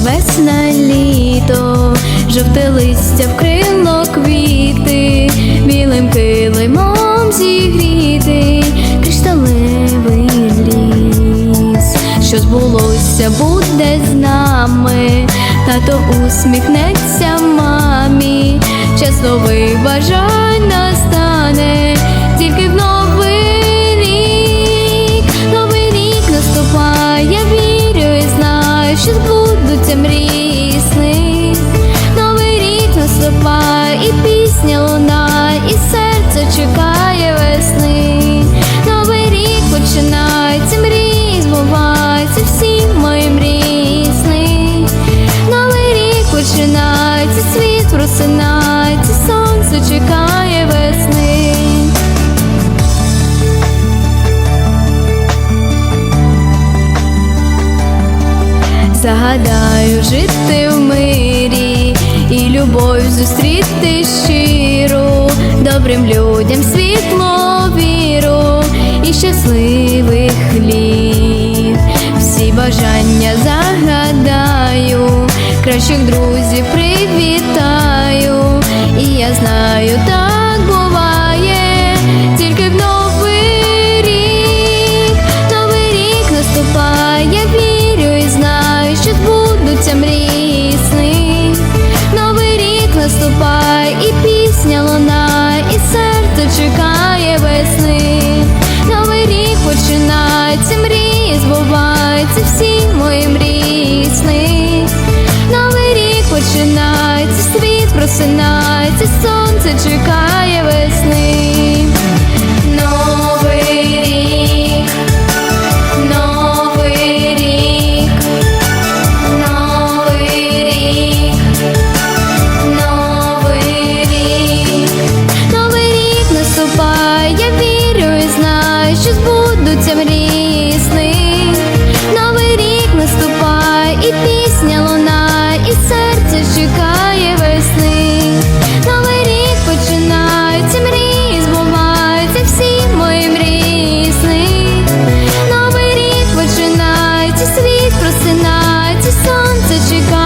весна літо, жовте листя вкрило квіти, білим килимом зігріти, кришталевий ліс, що збулося, буде з нами, тато усміхнеться мамі, час нових бажань що збудуться мрії сни. Новий рік наступає, і пісня луна, і серце чекає Загадаю жити в мирі і любов зустріти щиру, добрим людям світло віру і щасливих літ. Всі бажання загадаю, кращих друзів привітаю, і я знаю, так Новий рік наступає, і пісня лунає, і серце чекає весни. Новий рік починається, мрії збуваються, всі мої мрії. Новий рік починається, світ просинається, сонце чекає весни. мрії новий рік наступає, і пісня лунає, і серце чекає весни. Новий рік починається, мрії збуваються, всі мої мрії. Новий рік починається, світ просинається, сонце чекає.